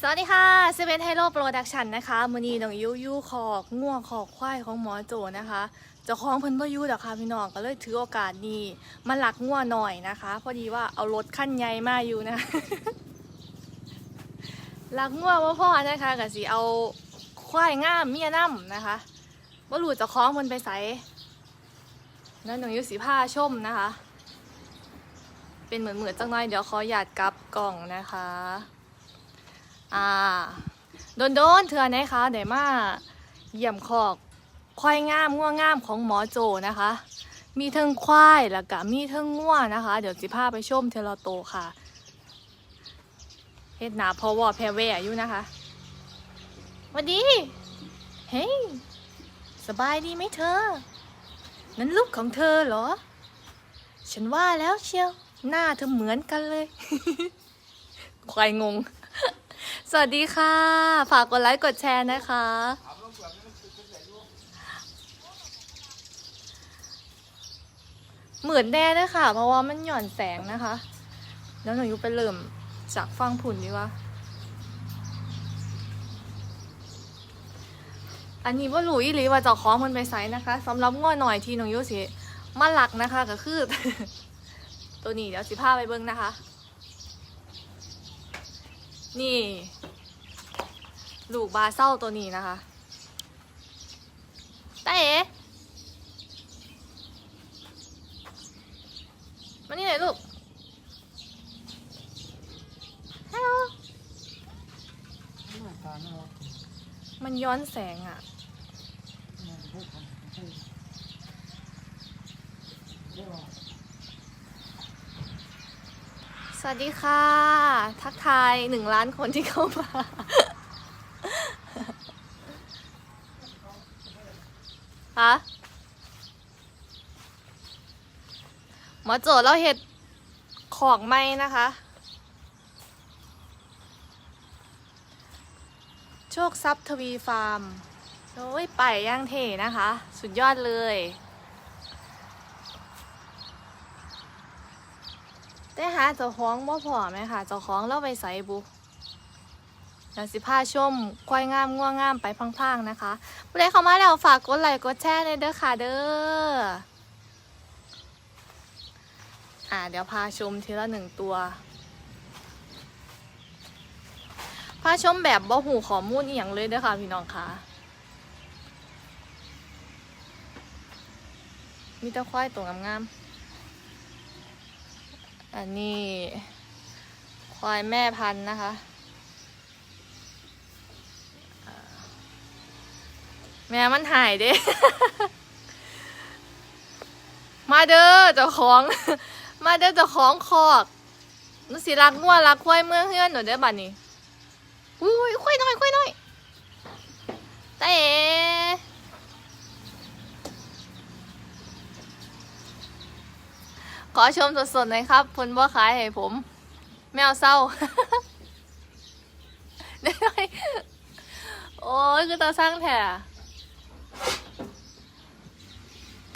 สวัสดีค่ะเซเว่นไฮโลโปรดักชันนะคะมือนี้น้องยูยูขอกง่วงขอกควายของหมอโจนะคะเจ้าของเพิ่นบ่ยูดอกค่ะพี่น้องก็เลยถือโอกาสนี้มาหลักง่วงหน่อยนะคะ พอดีว่าเอารถขั้นใหญ่มาอยู่นะหลักง่วงว่าพ่อนะคะก็สิเอาควายง่ามเมียน้ำนะคะว่ารู้เจ้าของเพิ่นไปใส่แล้วน้องยูสีผ้าชมนะคะ เป็นเหมือนเหมือนจังน้อยเดี๋ยวขอหยาดกลับกล่องนะคะ อ่าโดนโดนๆเถื่อนะคะเดี๋ยวมาเยี่ยมคอกควายงามง่วงงามของหมอโจนะคะ มีเทิงควายแล้วก็มีเทิงง่วนะคะ เดี๋ยวสิพาไปชมเทเลโตค่ะเฮ็ดหนาพอวอแพรแวอยู่นะคะสวัสดี เฮ้ยสบายดีไหมเธอ นั่นลูกของเธอเหรอ ฉันว่าแล้วเชียว หน้าเธอเหมือนกันเลย ควายงง สวัสดีค่ะ ฝากกดไลค์กดแชร์นะคะ เหมือนแน่เลยค่ะเพราะว่ามันหย่อนแสงนะคะ แล้วหนูยุไปเริ่มจากฟังผุนดีกว่าอันนี้ว่าหลุยหรือว่าเจ้าของมันไปไซนะคะสำหรับง้อหน่อยที่หนูยุสิมาหลักนะคะก็คือ ตัวนี้เดี๋ยวสิพาไปเบิ้งนะคะ นี่ ลูกบาเศร้าตัวนี้นะคะตาเอ๋มานี่หน่อยลูกฮัลโหลมันย้อนแสงอะ่ะ น่าจะพูดคำพูดเรียก สวัสดีค่ะ ทักทายหนึ่งล้านคนที่เข้ามา ฮะหมอโจทย์เราเห็ดของไหมนะคะ โชคทรัพย์ทวีฟาร์ม โอ้ยไปย่างเทนะคะ สุดยอดเลย ได้หาเจ้าของบ่พอไหมค่ะเจ้าของเราไปใส่บุเดี๋ยวสิพาชมควายงามง่วงงามไปพังๆนะคะผู้ใดเข้ามาแล้วฝากกดไลค์กดแชร์ในอยเด้อค่ะเด้ออ่าเดี๋ยวพาชมทีละหนึ่งตัวพาชมแบบบ่หูขอมูลอีหยังเลยเด้อค่ะพี่น้องค่ะมีแต่ควายตัวงามๆ อันนี้ ควายแม่พันธุ์นะคะ แม่มันหายเด้ มาเด้อเจ้าของ มาเด้อเจ้าของคอกนูสิรักงัวรักควายเมื่อเฮือนหนูเด้อบัดนี้อุ้ยควายน้อยควายน้อยแต่เอ๋ ขอชมสดๆหน่อยครับเพิ่นบ่ขายให้ผม แมวเศร้าได้โอ้ยคือตาสร้างแท้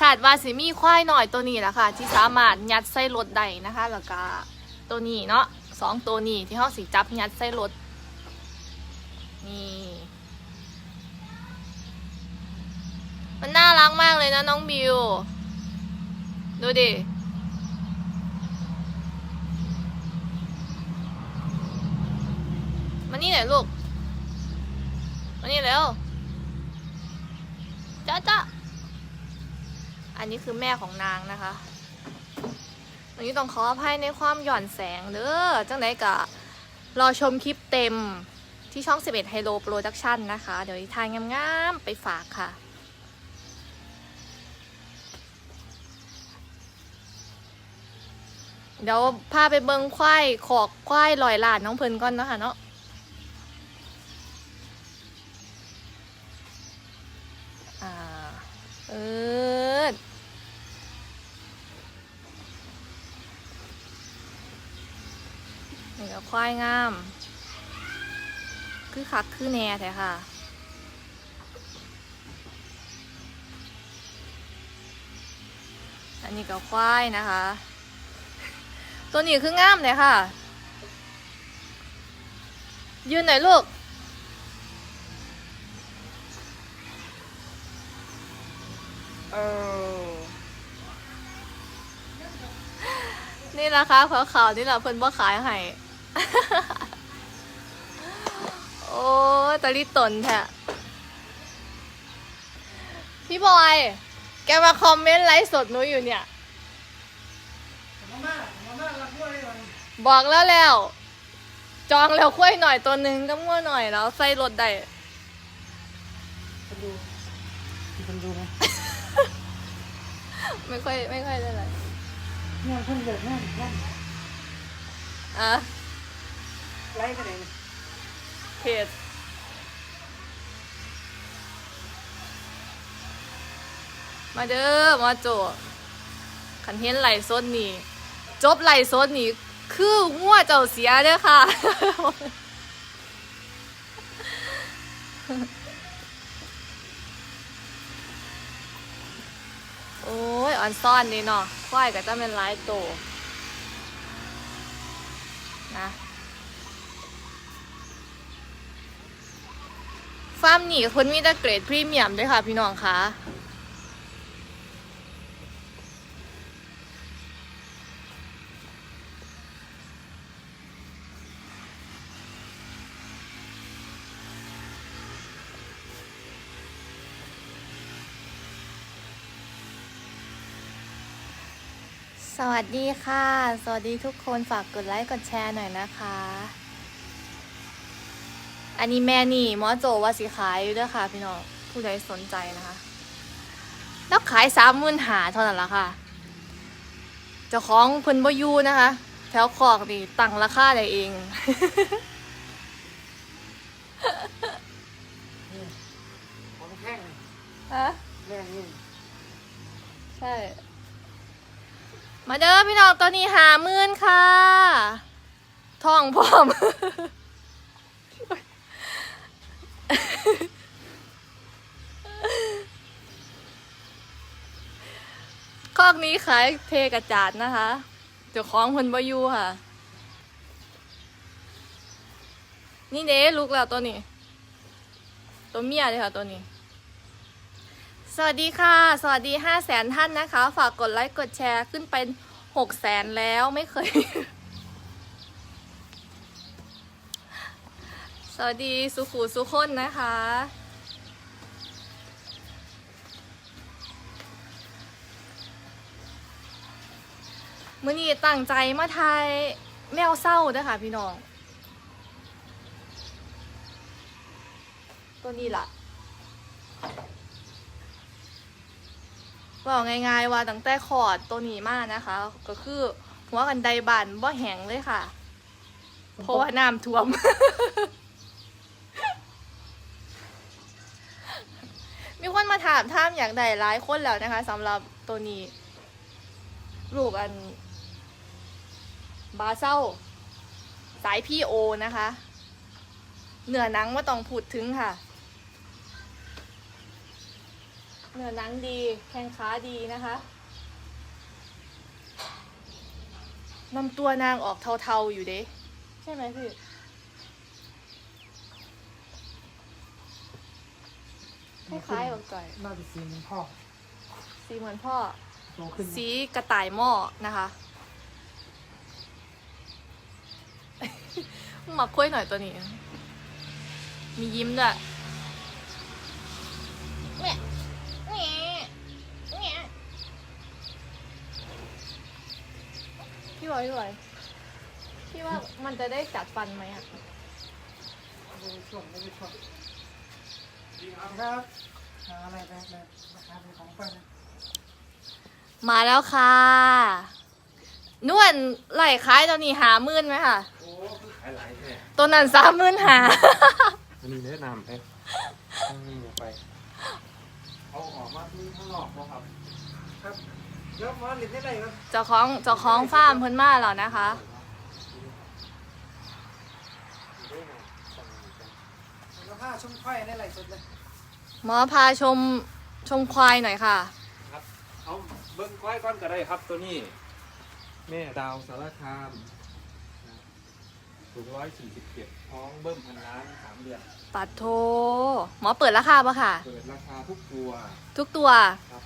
ขาดวาสิมีควายหน่อยตัวนี้แหละค่ะ ที่สามารถยัดใส่รถได้นะคะ แล้วก็ตัวนี้เนาะสองตัวนี้ที่เขาสิจับยัดใส่รถนี่มันน่ารักมากเลยนะน้องบิว ดูดิ มานี่หน่อยลูก มานี่เร็วจ้าจ้าอันนี้คือแม่ของนางนะคะวันนี้ต้องขออภัยในความหย่อนแสงเด้อจังไดกะรอชมคลิปเต็มที่ช่อง 11 Hello Production นะคะ เดี๋ยวทางงามๆ ไปฝากค่ะ เดี๋ยวพาไปเบิงควายขอกควายลอยลานน้องเพิ่นก่อนเนาะค่ะเนาะ อ่า เออนี่ก็ควายงาม คือคักคือแน่แท้ค่ะอันนี้ก็ควายนะคะ ตัวนี้คืองามเลยค่ะ ยืนหน่อยลูก เออนี่ราคาขาวขาวๆนี่แหละเพิ่นบ่ขายให้โอ้ตะลิตนแท้พี่บอย แกมาคอมเมนต์ไลฟ์สดหนูอยู่เนี่ยบอกแล้วแล้ว จองแล้วคุยหน่อยตัวหนึ่งก็มั่วหน่อยแล้วใส่รถได้คนดูคนดูไหม ไม่ค่อยไม่ค่อยได้เลยเนี่ยเพิ่งเกิดแน่นแน่นอะไล่ไปไหนเนี่ยเพจมาเด้อมาโจขันเห็นไหลฟ์สดนี่ จบไหลฟ์สดนี่คืองัวเจ้าเสียเด้อค่ะ โอ้ยอ่อนซ่อนนี่เนาะควายก็จะเป็นหลายโตวนะฟาร์มนี่คนมีแต่เกรดพรีเมียมด้วยค่ะพี่น้องคะ สวัสดีค่ะ สวัสดีทุกคนฝากกดไลค์กดแชร์หน่อยนะคะ อันนี้แม่นี่หมอโจว่าสิขายอยู่เด้วยค่ะ พี่น้องผู้ใดสนใจนะคะแล้วขายสามหมื่นหาเท่านั้นละค่ะเจ้าของเพิ่นบอยูนะคะ แถวคอกนี่ตั้งราคาได้เองนี่ของแท่งฮะแรงนี่ใช่ มาเด้อพี่น้องตัวนี้หาหมื่นค่ะท่องพร้อม คอกนี้ขายเทกระจาดนะคะเจ้าของคนบอยูค่ะ นี่เด้ลูกแล้วตัวนี้ ตัวเมียเลยค่ะตัวนี้ สวัสดีค่ะ สวัสดีห้าแสนท่านนะคะ ฝากกดไลค์กดแชร์ขึ้นเป็นหกแสนแล้วไม่เคย สวัสดีสุขูสุคนนะคะ มื่อนี้ตั้งใจมาไทยแมวเศร้าด้วยค่ะพี่น้อง ตัวนี้ล่ะ บอกง่ายๆว่าตั้งแต่ขอดตัวนี้มานะคะ ก็คือหัวกันไดบานบ่แห้งเลยค่ะ เพราะว่าน้ำท่วม มีคนมาถามท่ามอยากได้หลายคนแล้วนะคะสำหรับตัวนี้ลูกอัน บาเศร้าสายพีโอนะคะ เหนือหนังว่าต้องพูดถึงค่ะ เนื้อหนังดี แข้งขาดีนะคะลำตัวนางออกเทาๆอยู่เด้ใช่ไหมพี่คล้ายๆแบบจ่อย น่าจะสีเหมันพ่อสีเหมือนพ่อ โตขึ้นสีกระต่ายหม้อนะคะมาคุยหน่อยตัวนี้ มียิ้มด้วยแม่แม่แม่ พี่บอยพี่บอยพี่ว่ามันจะได้จัดฟันไหมอะไม่ได้ช่วงไม่ได้ช่วงครับหาอะไรไปแบบราคาเป็นของไปนะมาแล้วค่ะ นวลไหลคล้ายตัวนี้หามื่นไหมค่ะ โอ้คือขายหลายแท้ตัวนั้นสามมื่นหา อันนี้แนะนำไปตั้งนี่ออกไป เอาออกมาที่ข้างนอกบ่ครับครับ เจ้าของเจ้าของฟาร์มเพิ่นมาแล้วนะคะแล้วผ้าชุ่มไข่ได้ไรสดเลยหมอพาชมชมควายหน่อยค่ะ ครับเอาเบิ้งควายก้อนก็ได้ครับตัวนี้ แม่ดาวสารคามนะสูงร้อยสี่สิบเจ็ดท้องเบิ้มพันล้านสามเดือนปัดโท หมอเปิดราคาปะค่ะ เปิดราคาทุกตัว ทุกตัวครับ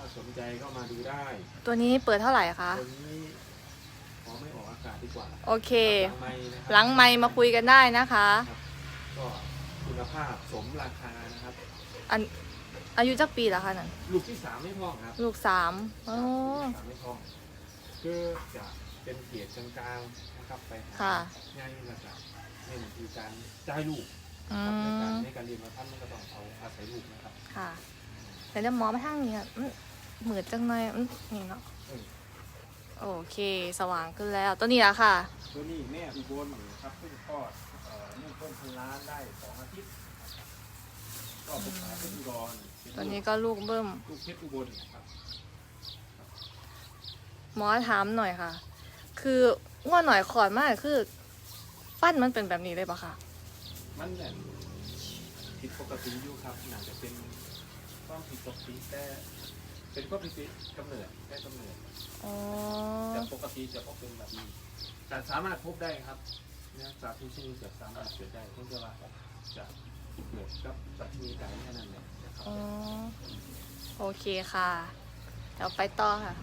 ถ้าสนใจก็มาดูได้ ตัวนี้เปิดเท่าไหร่คะ ตัวนี้ขอไม่ออกอากาศดีกว่าโอเค หลังไม้นะครัหลังไมค์มาคุยกันได้นะคะครับก็คุณภาพสมราคานะครับ อันอายุจักปีแล้วคะนั่นลูกที่สามไม่พองครับลูกสามอ๋อ ลูกที่สามไม่พองก็จะเป็นเกียรติกลางๆนะครับไปหาค่ะ ง่ายนะครับนี่คือการจ่ายลูกอืครับในการมในการเรียนมาท่านมันก็ต้องเอาอาศัยลูกนะครับ ค่ะแต่เดี๋ยวหมอมาทางนี้อะอื้อ เหมือนจังเลยอื้อนี่เนาะเออโอเค สว่างขึ้นแล้วตัวนี้ละค่ะ ตัวนี้แม่อุบลครับเพิ่งคลอดเอ่อเนื่องต้นพันล้านได้สองอาทิตย์นะครับก็ปรึกษาเพชรอุดรเป็ตัวนี้ก็ลูกเบิ้ม ลูกเพชรอุบลนะครับหมอถามหน่อยค่ะ คือง่วหน่อยขอดมากคือ ฟันมันเป็นแบบนี้เลยปะคะมันแบบผิดปกติอยู่ครับน่าจะเป็นความผิดปกติแต่ เป็นความผิดกำเนิดแค่กำเนิดอ๋อ แต่ปกติจะพบเป็นแบบนี้แต่สามารถพบได้ครับเนี่ยจากทุกชนิดจะสามารถเกิดได้เพียงแต่ว่าจะเกิดกับสัตว์ชนิดใดแค่นั้นแหละนะครับอ๋อ โอเคค่ะ เดี๋ยวไปต่อค่ะ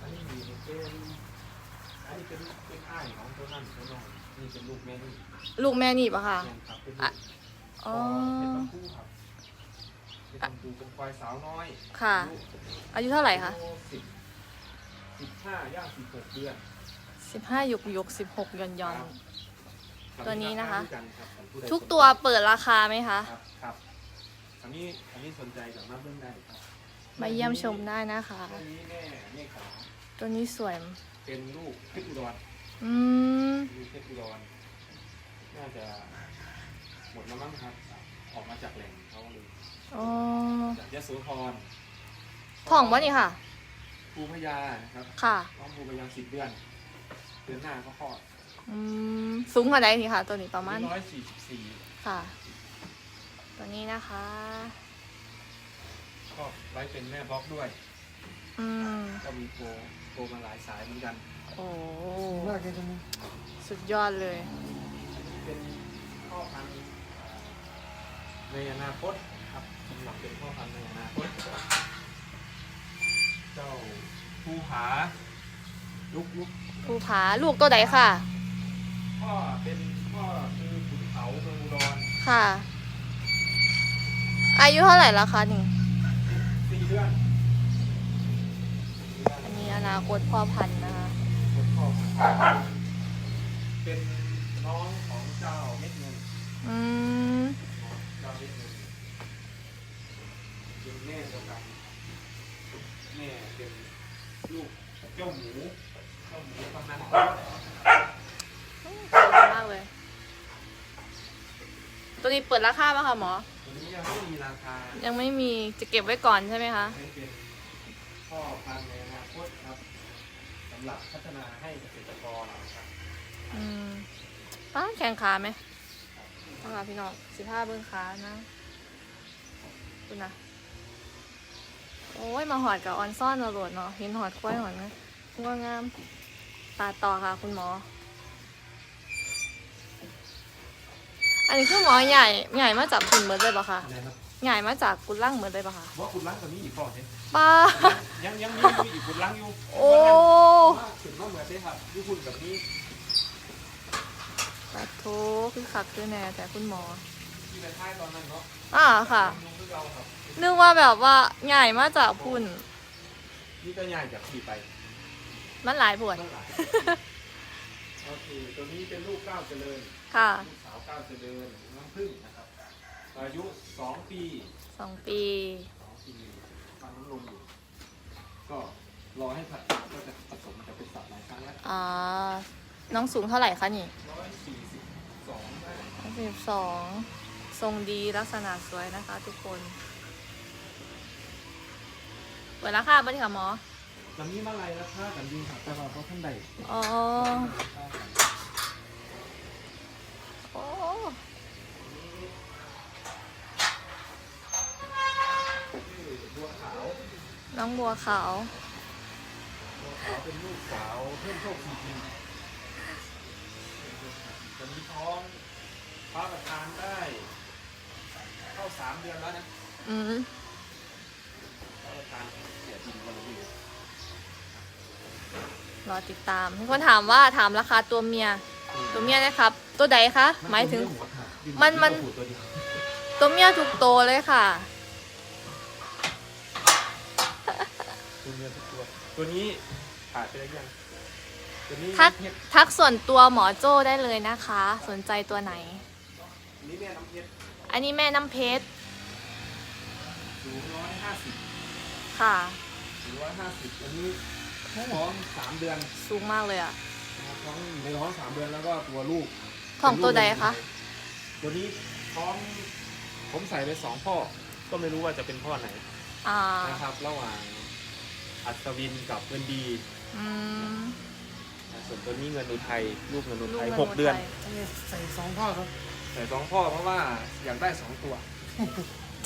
อันนี้มีเป็นอันนี้เป็นเป็นอ้ายของตัวนั่นตัวน้องนี่เป็นลูกแม่นี่ลูกแม่นี่ปะคะแม่นครับเป็นอะลูกอ๋อ เป็นลำพูครับ เป็นลำพูเป็นควายสาวน้อยค่ะ อายุเท่าไหร่คะสิบสิบห้าย่างสิบหกเดือนสิบห้าหยกหยกสิบหกย่อนย่อน ครับตัวนี้นะคะด้วยกันครับของผู้ใดทุกตัวเปิดราคาไหมคะ ครับครับอันนี้อันนี้สนใจกับมาเบื้องได้ครับมาเยี่ยมชมได้นะคะ ตัวนี้แม่แม่ขาตัวนี้สวย เป็นลูกเพชรอุดรอืม ลูกเพชรอุดรน่าจะหมดแล้วมั้งครับ ออกมาจากแหล่งเขาเลย อ๋อจากยะโสธรท้องวะนี่ค่ะ ภูพยานะครับค่ะน้องภูพยาสิบเดือน เดือนหน้าก็คลอดอืมสูงกว่าใดนี่ค่ะ ตัวนี้ประมาณร้อยสี่สิบสี่ค่ะ ตัวนี้นะคะ ก็ไว้เป็นแม่บล็อกด้วย อืมก็มีโทรโทรมาหลายสายเหมือนกัน โอ้มากเลยตรงนี้สุดยอดเลย เป็นพ่อพันธุ์ ในอนาคตครับสำหรับเป็นพ่อพันธุ์ในอนาคต เจ้าภูผาลุกลุกภูผาลูกตัวใดค่ะ พ่อเป็นพ่อคือขุนเขาเมืองอุดรค่ะ อายุเท่าไหร่แล้วคะนี่สี่เดือนสี่เดือนอันนี้อนาคตพ่อพันธุ์นะคะ เป็นพ่อพันธุ์เป็นน้องของเจ้าเม็ดเงิน อืม เจ้าเม็ดเงินเป็นแม่เดียวกันแม่เป็นลูกเจ้าหมูเจ้าหมูกำนันสวยมากเลย ตัวนี้เปิดราคาป่ะคะหมอ ตัวนี้ยังไม่มีราคายังไม่มีจะเก็บไว้ก่อนใช่ไหมคะ ให้เป็นพ่อพันธุ์ในอนาคตครับสำหรับพัฒนาให้เกษตรกรนะครับ อืมป้าแข่งขาไหม ป้าพี่น้องสิบห้าเบิ้งขานะดูนะโอ้ยมาหอดกับออนซ่อนมาโหลดเนาะเห็นหอดควายหอดนะงางามตาต่อค่ะ คุณหมอ อันนี้คือหมอใหญ่ใหญ่มาจากคุณเบิร์ดเลยปะคะอะไรครับใหญ่มาจากกุล่างเหมือนเลยปะคะว่าคุณล้างตัวนี้อีกก่อนเนี่ยป้ายังยังมีอยู่อีกคุณล้างอยู่ โอ้ว่าถึงว่าเหมือนได้ครับที่คุณแบบนี้ ปะโทคือขักคือแน่แต่คุณหมอที่ไปท้ายตอนนั้นเนาะอ่าค่ะลุงคือเราครับนึกว่าแบบว่าใหญ่มาจากพุ่น นี่ก็ง่ายจากขี่ไปมันหลายปวดต้องหลายโอเคตัวนี้เป็นลูกก้าวเจริญค่ะ ลูกสาวก้าวเจริญน้ำผึ้งนะครับ อายุสองปีสองปี สองปีฟังน้ำนมอยู่ ก็รอให้ผัดก็จะผสมจะเป็นสัตว์หลายครั้งแล้วอ่าน้องสูงเท่าไหร่คะนี่ร้อยสี่ สิบสองได้สิบสองทรงดีลักษณะสวยนะคะ ทุกคนเปิดราคาปะที่ค่ะหมอลำนี้มาลายราคากันดีครับแต่ว่าเพราะท่านใดอ๋อโอ้ชื่อบัวขาวน้องบัวขาว บัวขาวเป็นลูกสาวเพิ่มโชคทีที ท้องพระประธานได้ เข้าสามเดือนแล้วนะอืมพระประธานเสียจริงวันนี้รอติดตามมีคนถามว่าถามราคาตัวเมีย ตัวเมียนะครับ ตัวใดคะหมายถึง มันมัน ตัวเดียวตัวเมียทุกตัวเลยค่ะ ตัวเมียทุกตัว ตัวนี้ขาดไปแล้วยัง ตัวนี้ทักเพชรทักส่วนตัวหมอโจ้ได้เลยนะคะ สนใจตัวไหน อันนี้แม่น้ำเพชรอันนี้แม่น้ำเพชรสูงร้อยห้าสิบค่ะ สูงร้อยห้าสิบอันนี้ท้องสามเดือนสูงมากเลยอะท้องในท้องสามเดือนแล้วก็ตัวลูกของตัวใดคะตัวนี้ท้องผมใส่ไปสองพ่อ ก็ไม่รู้ว่าจะเป็นพ่อไหนอ่านะครับ ระหว่างอัศวินกับเงินดี อืมนะ ส่วนตัวนี้เงินอุทัยลูกเงินอุลูกทัยงิหกเดือนไทยอันนี้ใส่สองพ่อครับใส่สองพ่อเพราะว่าอยากได้สองตัว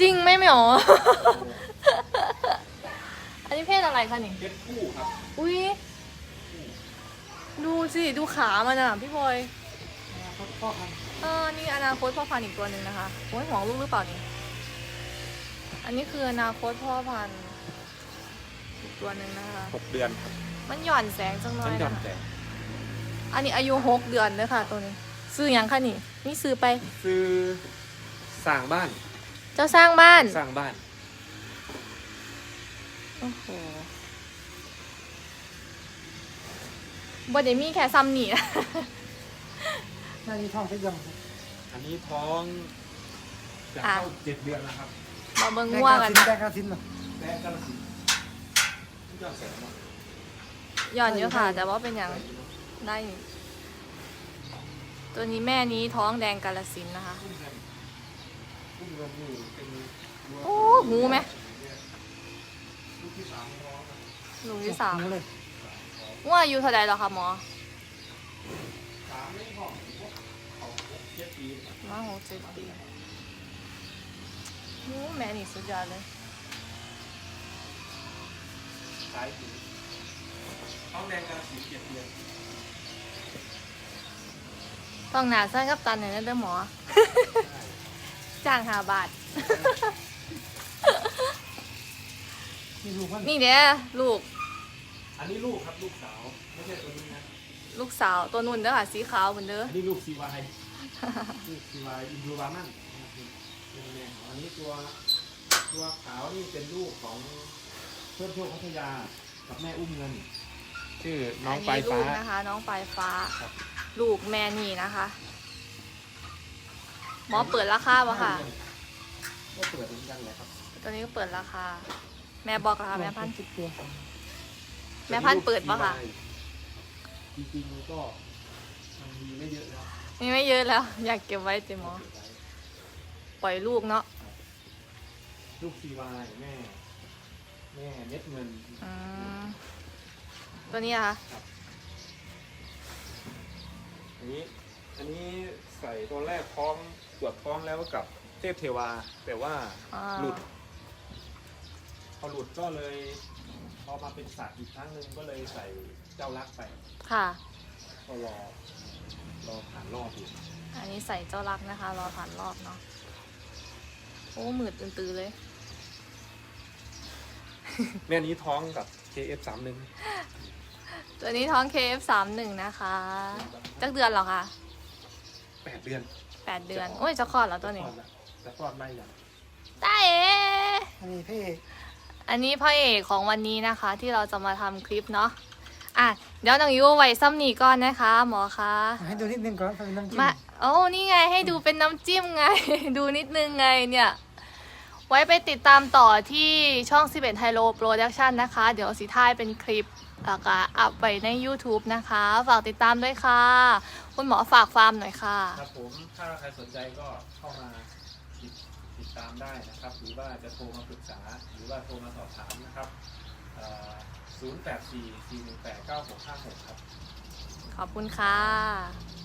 จริงไหมเหมียว อันนี้เพศอะไรคะนี่ เพชรคู่ครับอุ้ยดูสิดูขามันอะพี่พลอยอนาคตพ่อพันธุ์เออนี่อนาคตพ่อพันธุ์อีกตัวหนึ่งนะคะโอ้ยห่วงลูกหรือเปล่านี่อันนี้คืออนาคตพ่อพันธุ์อีกตัวหนึ่งนะคะ หกเดือนครับมันหย่อนแสงจังเลฉันยหย่อนะนแต่ อันนี้อายุหกเดือนเลยค่ะ ตัวนี้ ซื้อยังคะนี่ นี่ซื้อไป ซื้อสร้างบ้าน เจ้าสร้างบ้าน สร้างบ้าน โอ้โหบอดมีแค่ซ้ำนี่นะแม่นี่ท้องเซ็กยังครับอันนี้ท้องจะเข้าเจ็ดเดือนแล้วครับมาเบิ่งแม่ง่วกางกันสินแม่กาสินเหรอแม่กระสียอดแสนเนาะหย่อนเยอะค่ะ แต่ว่าเป็นอย่าง ได้นี่ตัวนี้แม่นี้ท้องแดงกาลสินธุ์นะคะพุ่งเงินพุ่งเงินนี่เป็นโอ้หูไหมลูกที่สามของน้องครับลูกที่สามหนูเลยว่าอายุเท่าใดแล้วคะหมอสามไม่พอพวกเขาเจ็ดปีมาหกเจ็ดปีโอ้แม่นี่สุดยอดเลยสายสีท้องแดงกระสีเจ็ดเดือน ต้องหนาสั้นกับตันหน่อยนะเด้อหมอ จ้างหาบาท นี่ลูกมันนี่เด้อลูกอันนี้ลูกครับลูกสาว ไม่ใช่ตัวนี้นะ ลูกสาวตัวนุ่นเด้อค่ะสีขาวเหมือนเด้อ อันนี้ลูกซีวาย ลูกซีวายอินดูรามันเป็นแม่ของอันนี้ตัวตัวขาวนี่เป็นลูกของเพื่อนโชคพัทยากับแม่อุ้มเงิน ชื่อน้องปลายลูฟ้ากนะคะ น้องปลายฟ้า ครับ ลูกแม่นี่นะคะ หมอเปิดราคาปะค่ะ ก็เปิดเหมือนกันเลยครับตัวนี้ก็เปิดราคา แม่บอกราคาแม่พันธุ์สิบตัวแม่พันธุ์เปิดปะคะ จริงๆก็มันมีไม่เยอะแล้วมีไม่เยอะแล้ว อยากเก็บไว้ติหมอเก็บไว้ปล่อยลูกเนาะลูกซีวายแม่ แม่เม็ดเงิน อืมตัวนี้อะคะ อันนี้อันนี้ใส่ตอนแรกพร้อมตรวจพร้อมแล้วกับเทพเทวา แต่ว่าอ่าหลุดพอหลุดก็เลยพอมาเป็นสัตว์อีกครั้งหนึ่งก็เลยใส่เจ้ารักไปค่ะ ก็รอรอผ่านรอบอยู่อันนี้ใส่เจ้ารักนะคะ รอผ่านรอบเนาะ โอ้หมืดตื่นๆเลย แม่นี้ท้องกับ KF31 ตัวนี้ท้อง KF31 นะคะจักเดือนเหรอคะ8เดือนแปดเดือน โอ้ยจะคลอดแล้วตัวนี้คลอดแล้วจะคลอดได้ยังได้เอ๋อันนี้พี่เอกอันนี้พ่อเอกของวันนี้นะคะ ที่เราจะมาทำคลิปเนาะอะเดี๋ยวน้องยูไว้ซ้ำนี่ก่อนนะคะ หมอคะให้ดูนิดนึงก่อนเป็นน้ำจิ้มมาโอ้นี่ไงให้ดูเป็นน้ำจิ้มไง ดูนิดนึงไงเนี่ย ไว้ไปติดตามต่อที่ช่อง 11 Hello Production นะคะ เดี๋ยวสีท้ายเป็นคลิป แล้วก็อัพไว้ใน YouTube นะคะ ฝากติดตามด้วยค่ะ คุณหมอฝากฟาร์มหน่อยค่ะ ครับผมถ้าใครสนใจก็เข้ามาติดติดตามได้นะครับ หรือว่าจะโทรมาปรึกษา หรือว่าโทรมาสอบถามนะครับเอ่อ084 418 9656 ครับ ขอบคุณค่ะ